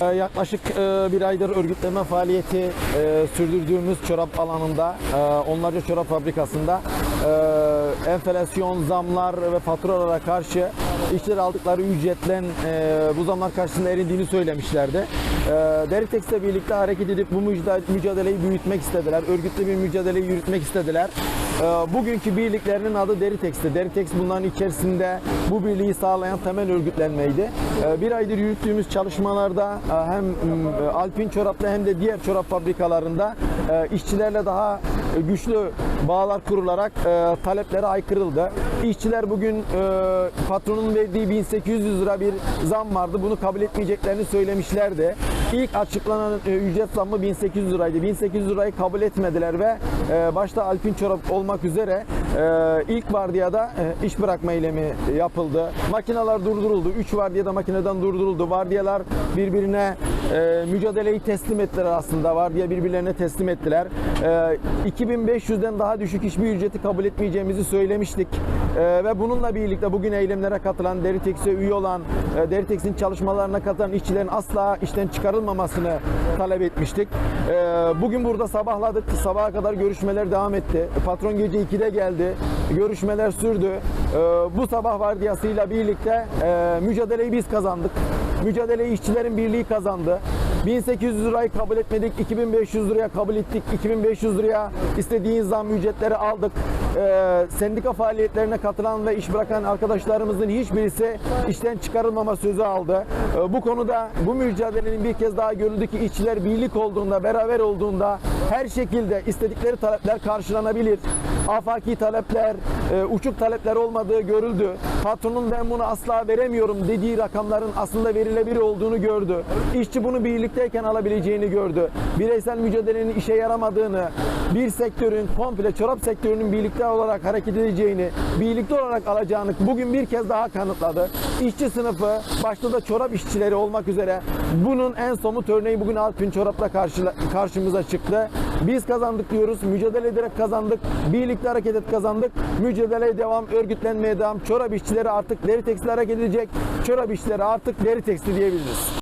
Ee, Yaklaşık e, bir aydır örgütleme faaliyeti e, sürdürdüğümüz çorap alanında, e, onlarca çorap fabrikasında enflasyon, zamlar ve faturalara karşı işçiler aldıkları ücretle e, bu zamlar karşısında erindiğini söylemişlerdi. E, Deriteks'le birlikte hareket edip bu mücadele- mücadeleyi büyütmek istediler. Örgütlü bir mücadeleyi yürütmek istediler. E, Bugünkü birliklerinin adı Deritex'ti. Deritex bunların içerisinde bu birliği sağlayan temel örgütlenmeydi. E, Bir aydır yürüttüğümüz çalışmalarda e, hem m, Alpin çoraplı hem de diğer çorap fabrikalarında e, işçilerle daha güçlü bağlar kurularak e, taleplere aykırıldı. İşçiler bugün e, patronun verdiği 1800 lira bir zam vardı. Bunu kabul etmeyeceklerini söylemişlerdi. İlk açıklanan e, ücret zammı 1800 liraydı. 1800 lirayı kabul etmediler ve e, başta Alpin çorap olmak üzere e, ilk vardiyada iş bırakma eylemi yapıldı. Makineler durduruldu. 3 vardiyada makineden durduruldu. Vardiyalar birbirine mücadeleyi teslim ettiler aslında. Vardiya birbirlerine teslim ettiler. E, 2500'den daha düşük hiçbir ücreti kabul etmeyeceğimizi söylemiştik. E, ve bununla birlikte bugün eylemlere katılan, Deritex'e üye olan, e, Deritex'in çalışmalarına katılan işçilerin asla işten çıkarılmamasını talep etmiştik. E, bugün burada sabahladık. Sabaha kadar görüşmeler devam etti. Patron gece 2'de geldi. Görüşmeler sürdü. E, bu sabah vardiyasıyla birlikte e, mücadeleyi biz kazandık. Mücadeleyi işçilerin birliği kazandı. 1800 lirayı kabul etmedik, 2500 liraya kabul ettik. 2500 liraya istediğiniz zam ücretleri aldık. Ee, sendika faaliyetlerine katılan ve iş bırakan arkadaşlarımızın hiçbirisi işten çıkarılmama sözü aldı. Ee, bu konuda bu mücadelenin bir kez daha görüldü ki işçiler birlik olduğunda, beraber olduğunda her şekilde istedikleri talepler karşılanabilir. Afaki talepler, e, uçuk talepler olmadığı görüldü. Patronun ben bunu asla veremiyorum dediği rakamların aslında verilebilir olduğunu gördü. İşçi bunu birlikteyken alabileceğini gördü. Bireysel mücadelenin işe yaramadığını, bir sektörün komple çorap sektörünün birlikte olarak hareket edeceğini, birlikte olarak alacağını bugün bir kez daha kanıtladı. İşçi sınıfı, başta da çorap işçileri olmak üzere bunun en somut örneği bugün Alpin Çorap'la karşıla- karşımıza çıktı. Biz kazandık diyoruz, mücadele ederek kazandık, birlikte hareket et kazandık, mücadeleye devam, örgütlenmeye devam. Çorap işçileri artık deri tekstil hareket edecek, çorap işçileri artık deri tekstil diyebiliriz.